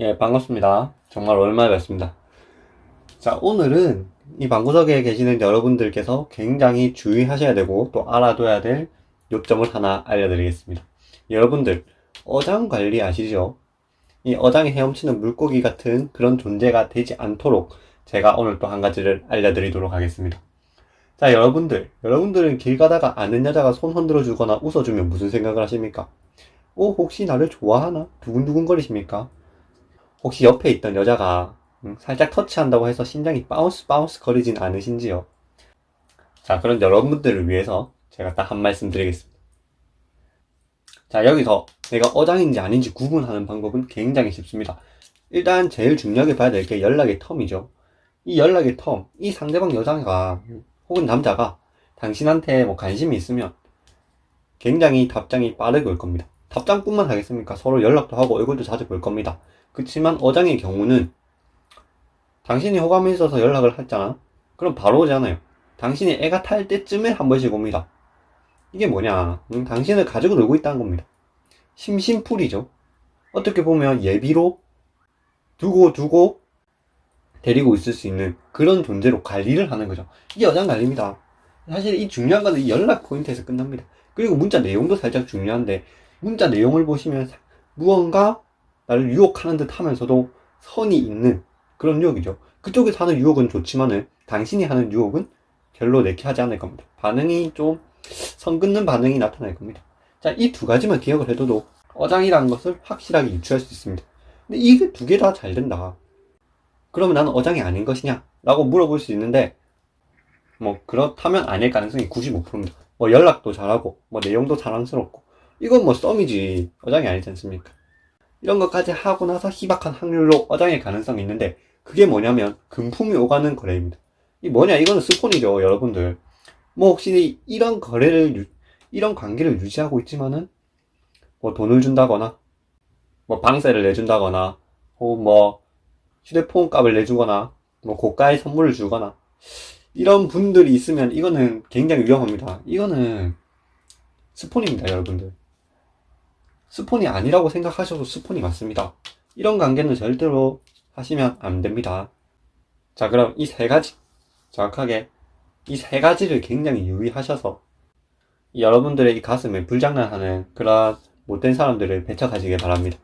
예, 반갑습니다. 정말 오랜만에 뵙습니다. 자, 오늘은 이 방구석에 계시는 여러분들께서 굉장히 주의하셔야 되고 또 알아둬야 될 요점을 하나 알려드리겠습니다. 여러분들, 어장 관리 아시죠? 이 어장에 헤엄치는 물고기 같은 그런 존재가 되지 않도록 제가 오늘 또 한 가지를 알려드리도록 하겠습니다. 자, 여러분들, 여러분들은 길 가다가 아는 여자가 손 흔들어 주거나 웃어주면 무슨 생각을 하십니까? 오, 혹시 나를 좋아하나? 두근두근 거리십니까? 혹시 옆에 있던 여자가 음, 살짝 터치한다고 해서 심장이 바운스 바운스 거리진 않으신지요? 자, 그런 여러분들을 위해서 제가 딱 한 말씀 드리겠습니다. 자, 여기서 내가 어장인지 아닌지 구분하는 방법은 굉장히 쉽습니다. 일단 제일 중요하게 봐야 될 게 연락의 텀이죠. 이 연락의 텀, 이 상대방 여자가 혹은 남자가 당신한테 뭐 관심이 있으면 굉장히 답장이 빠르게 올 겁니다. 답장뿐만 하겠습니까? 서로 연락도 하고 얼굴도 자주 볼 겁니다. 그렇지만 어장의 경우는 당신이 호감이 있어서 연락을 했잖아. 그럼 바로 오잖아요. 당신이 애가 탈 때쯤에 한 번씩 옵니다. 이게 뭐냐? 음, 당신을 가지고 놀고 있다는 겁니다. 심심풀이죠. 어떻게 보면 예비로 두고 두고 데리고 있을 수 있는 그런 존재로 관리를 하는 거죠. 이게 여장 관리입니다. 사실 이 중요한 거는 이 연락 포인트에서 끝납니다. 그리고 문자 내용도 살짝 중요한데 문자 내용을 보시면 무언가 나를 유혹하는 듯 하면서도 선이 있는 그런 유혹이죠. 그쪽에서 하는 유혹은 좋지만은 당신이 하는 유혹은 별로 내게 하지 않을 겁니다. 반응이 좀선 긋는 반응이 나타날 겁니다. 자, 이 두 가지만 기억을 해둬도 어장이라는 것을 확실하게 유추할 수 있습니다. 근데 이게 두 개 다 잘 된다. 그러면 나는 어장이 아닌 것이냐? 라고 물어볼 수 있는데, 뭐, 그렇다면 아닐 가능성이 95%입니다. 뭐, 연락도 잘하고, 뭐, 내용도 자랑스럽고, 이건 뭐, 썸이지. 어장이 아니지 않습니까? 이런 것까지 하고 나서 희박한 확률로 어장일 가능성이 있는데, 그게 뭐냐면, 금품이 오가는 거래입니다. 이 뭐냐? 이거는 스폰이죠, 여러분들. 뭐, 혹시 이런 거래를, 유- 이런 관계를 유지하고 있지만은, 뭐, 돈을 준다거나, 뭐, 방세를 내준다거나, 혹은 뭐, 휴대폰 값을 내주거나, 뭐, 고가의 선물을 주거나, 이런 분들이 있으면 이거는 굉장히 위험합니다. 이거는 스폰입니다, 여러분들. 스폰이 아니라고 생각하셔도 스폰이 맞습니다. 이런 관계는 절대로 하시면 안 됩니다. 자, 그럼 이 세 가지, 정확하게 이 세 가지를 굉장히 유의하셔서 여러분들의 이 가슴에 불장난하는 그런 못된 사람들을 배척하시길 바랍니다.